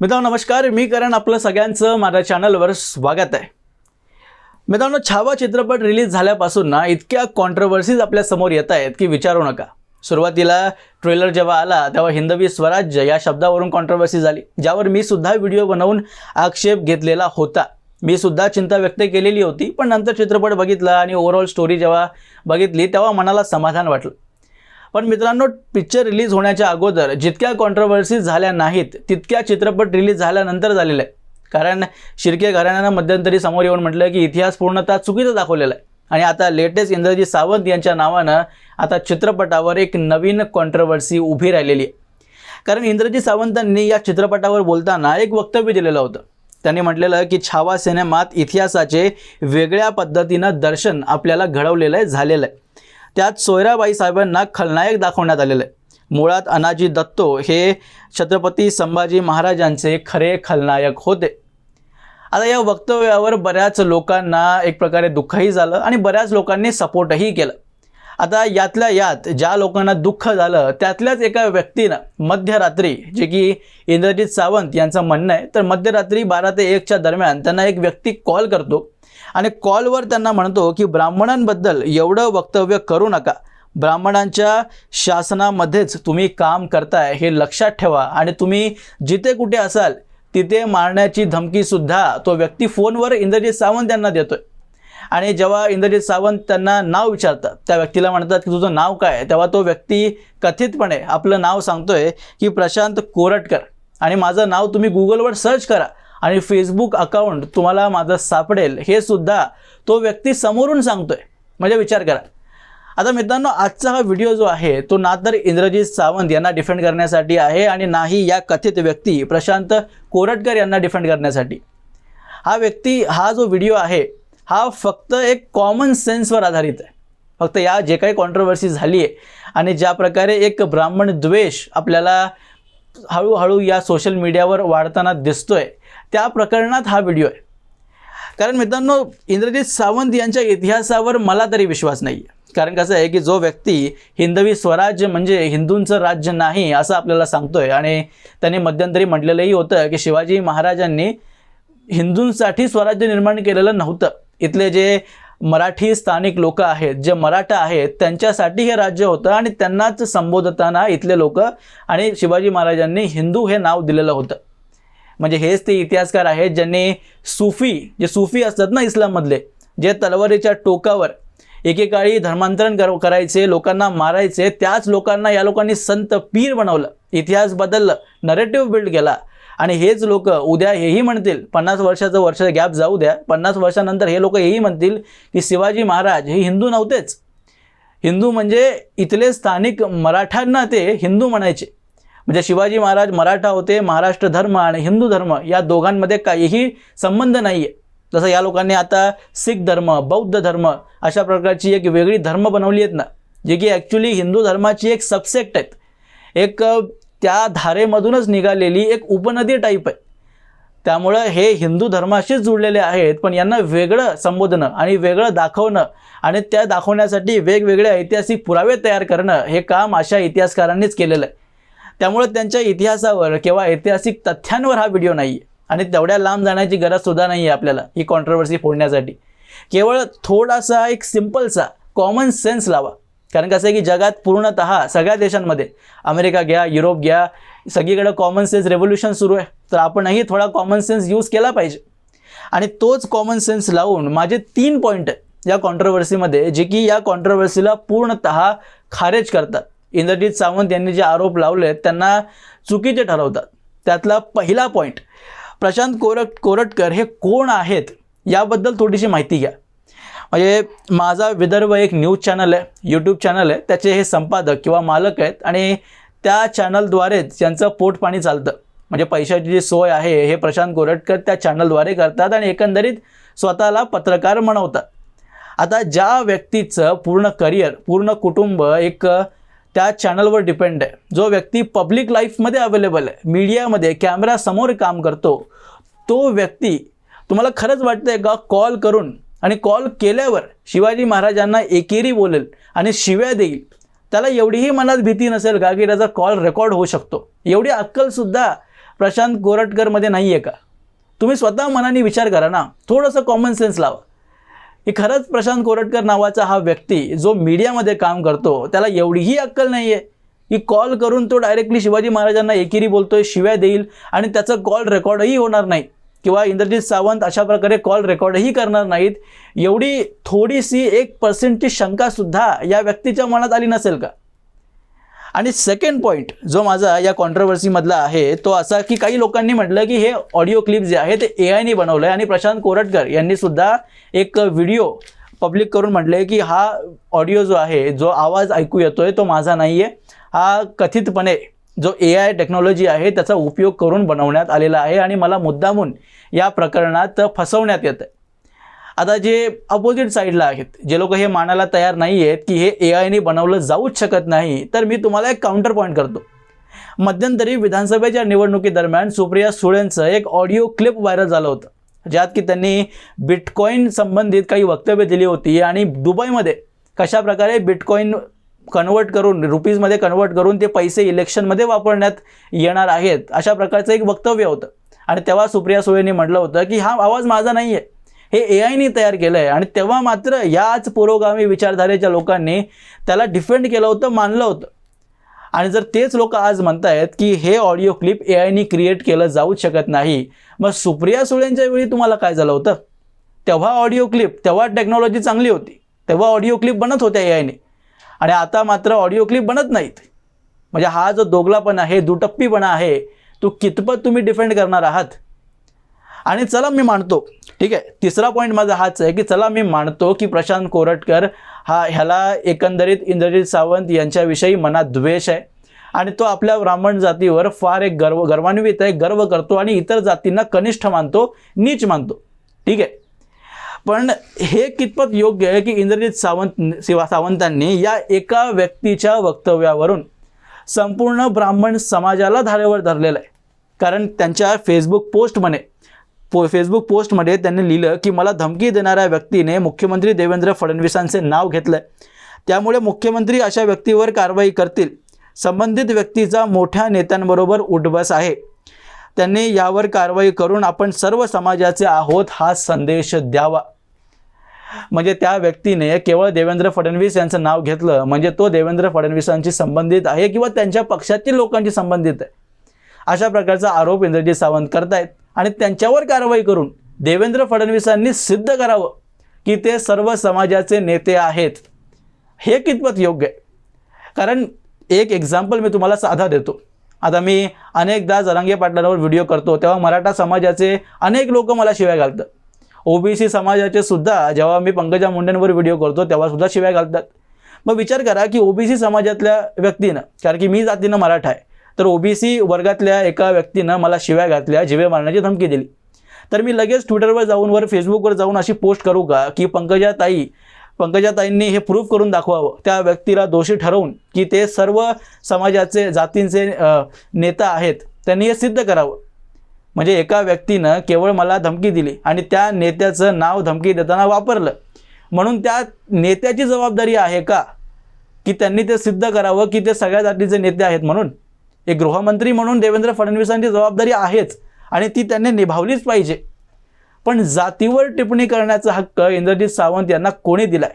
मित्रांनो नमस्कार. मी करण. आपलं सगळ्यांचं माझ्या चॅनलवर स्वागत आहे. मित्रांनो छावा चित्रपट रिलीज झाल्यापासून ना इतक्या कॉन्ट्रवर्सीज आपल्यासमोर येत आहेत की विचारू नका. सुरुवातीला ट्रेलर जेव्हा आला तेव्हा हिंदवी स्वराज्य या शब्दावरून कॉन्ट्रवर्सी झाली ज्यावर मी सुद्धा व्हिडिओ बनवून आक्षेप घेतलेला होता. मी सुद्धा चिंता व्यक्त केलेली होती पण नंतर चित्रपट बघितला आणि ओव्हरऑल स्टोरी जेव्हा बघितली तेव्हा मनाला समाधान वाटलं. पण मित्रांनो पिक्चर रिलीज होण्याच्या अगोदर जितक्या कॉन्ट्रोवर्सीज झाल्या नाहीत तितक्या चित्रपट रिलीज झाल्यानंतर झालेल्या आहे. कारण शिर्के घराण्यानं मध्यंतरी समोर येऊन म्हटलं की इतिहास पूर्णतः चुकीचा दाखवलेला आहे. आणि आता लेटेस्ट इंद्रजीत सावंत यांच्या नावानं आता चित्रपटावर एक नवीन कॉन्ट्रोवर्सी उभी राहिलेली आहे. कारण इंद्रजीत सावंतांनी या चित्रपटावर बोलताना एक वक्तव्य दिलेलं होतं. त्यांनी म्हटलेलं की छावा सिनेमात इतिहासाचे वेगळ्या पद्धतीनं दर्शन आपल्याला घडवलेलं आहे झालेलं आहे. त्यात सोयराबाई साहेबांना खलनायक दाखवण्यात आलेलं आहे. मुळात अनाजी दत्तो हे छत्रपती संभाजी महाराजांचे खरे खलनायक होते. आता या वक्तव्यावर बऱ्याच लोकांना एक प्रकारे दुःखही झालं आणि बऱ्याच लोकांनी सपोर्टही केलं. आता यातल्या यात ज्या लोकांना दुःख झालं त्यातल्याच एका व्यक्तीनं मध्यरात्री जे की इंद्रजित सावंत यांचं म्हणणं आहे तर मध्यरात्री बारा ते एकच्या दरम्यान त्यांना एक व्यक्ती कॉल करतो. आणि कॉलवर त्यांना म्हणतो की ब्राह्मणांबद्दल एवढं वक्तव्य करू नका. ब्राह्मणांच्या शासनामध्येच तुम्ही काम करताय हे लक्षात ठेवा आणि तुम्ही जिथे कुठे असाल तिथे मारण्याची धमकीसुद्धा तो व्यक्ती फोनवर इंद्रजित सावंत यांना देतोय. आणि जेव्हा इंद्रजित सावंत त्यांना नाव विचारतात त्या व्यक्तीला म्हणतात की तुझं नाव काय आहे? तेव्हा तो व्यक्ती कथितपणे आपलं नाव सांगतोय की प्रशांत कोरटकर. आणि माझं नाव तुम्ही गुगलवर सर्च करा. आणि फेसबुक अकाउंट तुम्हाला माझं सापडेल हे सुद्धा तो व्यक्ती समोरून सांगतोय. म्हणजे विचार करा. आता मित्रांनो आजचा हा व्हिडिओ जो आहे तो ना तर इंद्रजित सावंत यांना डिफेंड करण्यासाठी आहे आणि नाही या कथित व्यक्ती प्रशांत कोरटकर यांना डिफेंड करण्यासाठी. हा व्यक्ती हा जो व्हिडिओ आहे हा फक्त एक कॉमन सेन्सवर आधारित आहे. फक्त या जे काही कॉन्ट्रोवर्सी झाली आहे आणि ज्या प्रकारे एक ब्राह्मण द्वेष आपल्याला हळूहळू या सोशल मीडियावर वाढताना दिसतोय त्या प्रकरणात हा व्हिडिओ आहे. कारण मित्रांनो इंद्रजित सावंत यांच्या इतिहासावर मला तरी विश्वास नाही आहे कारण कसं आहे की जो व्यक्ती हिंदवी स्वराज्य म्हणजे हिंदूंचं राज्य नाही असं आपल्याला सांगतोय आणि त्यांनी मध्यंतरी म्हटलेलंही होतं की शिवाजी महाराजांनी हिंदूंसाठी स्वराज्य निर्माण केलेलं नव्हतं. इथले जे मराठी स्थानिक लोक आहेत जे मराठा आहेत त्यांच्यासाठी हे राज्य होतं आणि त्यांनाच संबोधताना इथले लोक आणि शिवाजी महाराजांनी हिंदू हे नाव दिलेलं होतं. म्हणजे हेच ते इतिहासकार आहेत ज्यांनी सुफी जे सुफी असतात ना इस्लाममधले जे तलवारीच्या टोकावर एकेकाळी धर्मांतरण कर करायचे लोकांना मारायचे त्याच लोकांना या लोकांनी संत पीर बनवलं इतिहास बदललं नरेटिव्ह बिल्ड केला. आणि हेच लोक उद्या हेही म्हणतील पन्नास वर्षाचं वर्ष गॅप जाऊ द्या पन्नास वर्षानंतर हे लोक हेही म्हणतील की शिवाजी महाराज हे हिंदू नव्हतेच. हिंदू म्हणजे इथले स्थानिक मराठ्यांना ते हिंदू म्हणायचे. म्हणजे शिवाजी महाराज मराठा होते महाराष्ट्र धर्म आणि हिंदू धर्म या दोघांमध्ये काहीही संबंध नाही आहे जसं या लोकांनी आता सिख धर्म बौद्ध धर्म अशा प्रकारची एक वेगळी धर्म बनवली आहेत ना जे की ॲक्च्युली हिंदू धर्माची एक सबसेक्ट आहेत. एक त्या धारेमधूनच निघालेली एक उपनदी टाईप आहे. त्यामुळं हे हिंदू धर्माशीच जुळलेले आहेत पण यांना वेगळं संबोधणं आणि वेगळं दाखवणं आणि त्या दाखवण्यासाठी वेगवेगळे ऐतिहासिक पुरावे तयार करणं हे काम अशा इतिहासकारांनीच केलेलं आहे. त्यामुळे त्यांच्या इतिहासावर किंवा ऐतिहासिक तथ्यांवर हा व्हिडिओ नाही आहे आणि तेवढ्या लांब जाण्याची गरजसुद्धा नाही आहे आपल्याला ही कॉन्ट्रवर्सी फोडण्यासाठी. केवळ थोडासा एक सिम्पलसा कॉमन सेन्स लावा. कारण कसं आहे की जगात पूर्णतः सगळ्या देशांमध्ये अमेरिका घ्या युरोप घ्या सगळीकडे कॉमन सेन्स रेव्होल्युशन सुरू आहे. तर आपणही थोडा कॉमन सेन्स यूज केला पाहिजे. आणि तोच कॉमन सेन्स लावून माझे तीन पॉईंट या कॉन्ट्रवर्सीमध्ये जे की या कॉन्ट्रवर्सीला पूर्णतः खारेज करतात. इंद्रजित सावंत यांनी जे आरोप लावले आहेत त्यांना चुकीचे ठरवतात. त्यातला पहिला पॉईंट प्रशांत कोरट कोरटकर हे कोण आहेत याबद्दल थोडीशी माहिती घ्या. म्हणजे माझा विदर्भ एक न्यूज चॅनल आहे यूट्यूब चॅनल आहे त्याचे हे संपादक किंवा मालक आहेत आणि त्या चॅनलद्वारेच त्यांचं पोटपाणी चालतं. म्हणजे पैशाची जी सोय आहे हे प्रशांत कोरटकर त्या चॅनलद्वारे करतात आणि एकंदरीत स्वतःला पत्रकार म्हणवतात आता ज्या व्यक्तीचं पूर्ण करिअर पूर्ण कुटुंब एक त्या चॅनलवर डिपेंड आहे. जो व्यक्ती पब्लिक लाईफमध्ये अवेलेबल आहे मीडियामध्ये कॅमेरासमोर काम करतो तो व्यक्ती तुम्हाला खरंच वाटतं आहे का कॉल करून आणि कॉल केल्यावर शिवाजी महाराजांना एकेरी बोलेल आणि शिव्या देईल? त्याला एवढीही मनात भीती नसेल का की त्याचा कॉल रेकॉर्ड होऊ शकतो? एवढी अक्कलसुद्धा प्रशांत गोरटकरमध्ये नाही आहे का? तुम्ही स्वतः मनाने विचार करा ना. थोडंसं कॉमन सेन्स लावा. की खरंच प्रशांत कोरटकर नावाचा हा व्यक्ती जो मीडियामध्ये काम करतो त्याला एवढीही अक्कल नाही आहे की कॉल करून तो डायरेक्टली शिवाजी महाराजांना एकेरी बोलतोय शिव्या देईल आणि त्याचं कॉल रेकॉर्डही होणार नाही किंवा इंद्रजित सावंत अशा प्रकारे कॉल रेकॉर्डही करणार नाहीत एवढी थोडीशी एक पर्सेंटची शंकासुद्धा या व्यक्तीच्या मनात आली नसेल का? आणि सेकंड पॉईंट जो माझा या कॉन्ट्रवर्सीमधला आहे तो असा की काही लोकांनी म्हटलं की हे ऑडिओ क्लिप जे आहे ते ए आयने बनवलं आहे आणि प्रशांत कोरटकर यांनी सुद्धा एक व्हिडिओ पब्लिक करून म्हटले की हा ऑडिओ जो आहे जो आवाज ऐकू येतोय तो माझा नाही आहे हा कथितपणे जो ए आय टेक्नॉलॉजी आहे त्याचा उपयोग करून बनवण्यात आलेला आहे आणि मला मुद्दामून या प्रकरणात फसवण्यात येतं आता जे अपोजिट साईडला आहेत जे लोक हे मानायला तयार नाही आहेत की हे ए आयने बनवलं जाऊच शकत नाही तर मी तुम्हाला एक काउंटर पॉईंट करतो. मध्यंतरी विधानसभेच्या निवडणुकीदरम्यान सुप्रिया सुळेंचं एक ऑडिओ क्लिप व्हायरल झालं होतं ज्यात की त्यांनी बिटकॉईन संबंधित काही वक्तव्य दिली होती आणि दुबईमध्ये कशा प्रकारे बिटकॉईन कन्वर्ट करून रुपीजमध्ये कन्वर्ट करून ते पैसे इलेक्शनमध्ये वापरण्यात येणार आहेत अशा प्रकारचं एक वक्तव्य होतं. आणि तेव्हा सुप्रिया सुळेंनी म्हटलं होतं की हा आवाज माझा नाही आहे हे ए आयने तयार केलं आहे आणि तेव्हा मात्र याच पुरोगामी विचारधारेच्या लोकांनी त्याला डिफेंड केलं होतं मानलं होतं. आणि जर तेच लोक आज म्हणतायत की हे ऑडिओ क्लिप ए आयनी क्रिएट केलं जाऊच शकत नाही मग सुप्रिया सुळेंच्या वेळी तुम्हाला काय झालं होतं? तेव्हा ऑडिओ क्लिप तेव्हा टेक्नॉलॉजी चांगली होती. तेव्हा ऑडिओ क्लिप बनत होत्या ए आयने आणि आता मात्र ऑडिओ क्लिप बनत नाहीत. म्हणजे हा जो दोगलापणा आहे दुटप्पीपणा आहे तो कितपत तुम्ही डिफेंड करणार आहात? आणि चला मी मानतो ठीक आहे. तिसरा पॉईंट माझा हाच आहे की चला मी मानतो की प्रशांत कोरटकर हा ह्याला एकंदरीत इंद्रजित सावंत यांच्याविषयी मनात द्वेष आहे. आणि तो आपल्या ब्राह्मण जातीवर फार एक गर्व गर्वान्वित आहे गर्व करतो आणि इतर जातींना कनिष्ठ मानतो नीच मानतो. ठीक आहे. पण हे कितपत योग्य आहे की इंद्रजित सावंत शिवा सावंतांनी या एका व्यक्तीच्या वक्तव्यावरून संपूर्ण ब्राह्मण समाजाला धारेवर धरलेलं आहे. कारण त्यांच्या फेसबुक पोस्टमध्ये पो फेसबुक पोस्टमध्ये त्यांनी लिहिलं की मला धमकी देणाऱ्या व्यक्तीने मुख्यमंत्री देवेंद्र फडणवीसांचे नाव घेतलं त्यामुळे मुख्यमंत्री अशा व्यक्तीवर कारवाई करतील. संबंधित व्यक्तीचा मोठ्या नेत्यांबरोबर उठबस आहे. त्यांनी यावर कारवाई करून आपण सर्व समाजाचे आहोत हा संदेश द्यावा. म्हणजे त्या व्यक्तीने केवळ देवेंद्र फडणवीस यांचं नाव घेतलं. म्हणजे तो देवेंद्र फडणवीसांशी संबंधित आहे किंवा त्यांच्या पक्षातील लोकांशी संबंधित आहे. अशा प्रकारचा आरोप इंद्रजित सावंत करतायत. आणि त्यांच्यावर कारवाई करून देवेंद्र फडणवीसांनी सिद्ध करावं की ते सर्व समाजाचे नेते आहेत. हे कितपत योग्य? आहे कारण एक एक्झाम्पल मी तुम्हाला साधा देतो. आता मी अनेकदा जरांगे पाटलांवर व्हिडिओ करतो तेव्हा मराठा समाजाचे अनेक लोक मला शिव्या घालतात. ओबीसी समाजाचे सुद्धा जेव्हा मी पंकजा मुंडेंवर व्हिडिओ करतो तेव्हा सुद्धा शिव्या घालतात. मग विचार करा की ओबीसी समाजातल्या व्यक्तीनं कारण की मी जातीनं मराठा आहे तर ओबीसी वर्गातल्या एका व्यक्तीनं मला शिव्या घातल्या जिवे मारण्याची धमकी दिली. तर मी लगेच ट्विटरवर जाऊन वर फेसबुकवर जाऊन अशी पोस्ट करू का की पंकजा ताई पंकजाताईंनी हे प्रूफ करून दाखवावं. त्या व्यक्तीला दोषी ठरवून की ते सर्व समाजाचे जातींचे नेता आहेत त्यांनी हे सिद्ध करावं. म्हणजे एका व्यक्तीनं केवळ मला धमकी दिली आणि त्या नेत्याचं नाव धमकी देताना वापरलं. म्हणून त्या नेत्याची जबाबदारी आहे का की त्यांनी ते सिद्ध करावं की ते सगळ्या जातीचे नेते आहेत म्हणून? एक गृहमंत्री म्हणून देवेंद्र फडणवीसांची जबाबदारी आहेच आणि ती त्यांनी निभावलीच पाहिजे. पण जातीवर टिप्पणी करण्याचा हक्क इंद्रजित सावंत यांना कोणी दिलाय?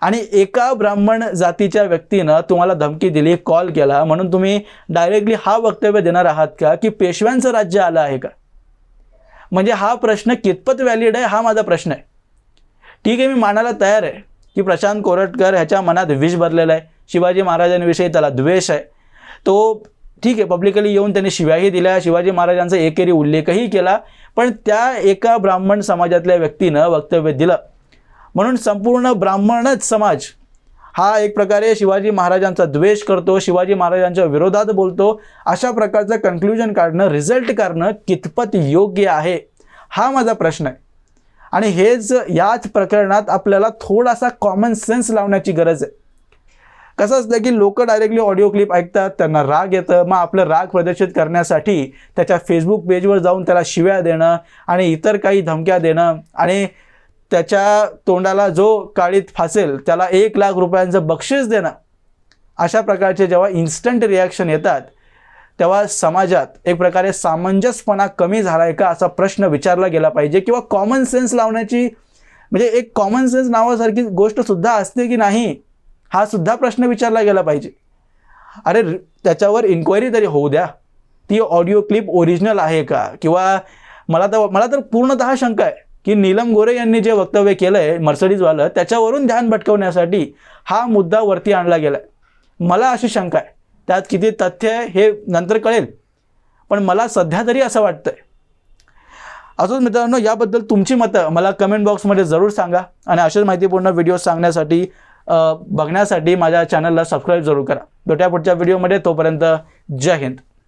आणि एका ब्राह्मण जातीच्या व्यक्तीनं तुम्हाला धमकी दिली कॉल केला म्हणून तुम्ही डायरेक्टली हा वक्तव्य देणार आहात का की पेशव्यांचं राज्य आलं आहे का? म्हणजे हा प्रश्न कितपत व्हॅलिड आहे हा माझा प्रश्न आहे. ठीक आहे मी मानायला तयार आहे की प्रशांत कोरटकर ह्याच्या मनात विष भरलेला आहे. शिवाजी महाराजांविषयी त्याला द्वेष आहे. तो ठीक आहे पब्लिकली येऊन त्यांनी शिव्याही दिल्या. शिवाजी महाराजांचा एकेरी उल्लेखही केला. पण त्या एका ब्राह्मण समाजातल्या व्यक्तीनं वक्तव्य दिलं. म्हणून संपूर्ण ब्राह्मणच समाज हा एक प्रकारे शिवाजी महाराजांचा द्वेष करतो शिवाजी महाराजांच्या विरोधात बोलतो. अशा प्रकारचं कन्क्ल्युजन काढणं रिझल्ट काढणं कितपत योग्य आहे हा माझा प्रश्न आहे. आणि हेच याच प्रकरणात आपल्याला थोडासा कॉमन सेन्स लावण्याची गरज आहे. कसं असतं की लोक डायरेक्टली ऑडिओ क्लिप ऐकतात त्यांना राग येतं. मग आपलं राग प्रदर्शित करण्यासाठी त्याच्या फेसबुक पेजवर जाऊन त्याला शिव्या देणं आणि इतर काही धमक्या देणं आणि त्याच्या तोंडाला जो काळीत फासेल त्याला एक लाख रुपयांचं बक्षीस देणं. अशा प्रकारचे जेव्हा इन्स्टंट रिॲक्शन येतात तेव्हा समाजात एक प्रकारे सामंजस्यपणा कमी झाला आहे का असा प्रश्न विचारला गेला पाहिजे किंवा कॉमन सेन्स लावण्याची म्हणजे एक कॉमन सेन्स नावासारखी गोष्ट सुद्धा असते की नाही? हा सुद्धा प्रश्न विचारला गेला पाहिजे. अरे त्याच्यावर इन्क्वायरी तरी होऊ द्या. ती ऑडिओ क्लिप ओरिजिनल आहे का? किंवा मला तर मला तर पूर्णतः शंका आहे की नीलम गोरे यांनी जे वक्तव्य केलं आहे मर्सडीजवालं त्याच्यावरून ध्यान भटकवण्यासाठी हा मुद्दा वरती आणला गेला आहे मला अशी शंका आहे. त्यात किती तथ्य आहे हे नंतर कळेल. पण मला सध्या तरी असं वाटतं आहे अजून मित्रांनो याबद्दल तुमची मतं मला कमेंट बॉक्समध्ये जरूर सांगा. आणि अशाच माहितीपूर्ण व्हिडिओ सांगण्यासाठी बघण्यासाठी माझ्या चॅनलला सबस्क्राईब जरूर करा. भेटूया पुढच्या व्हिडिओमध्ये तोपर्यंत जय हिंद.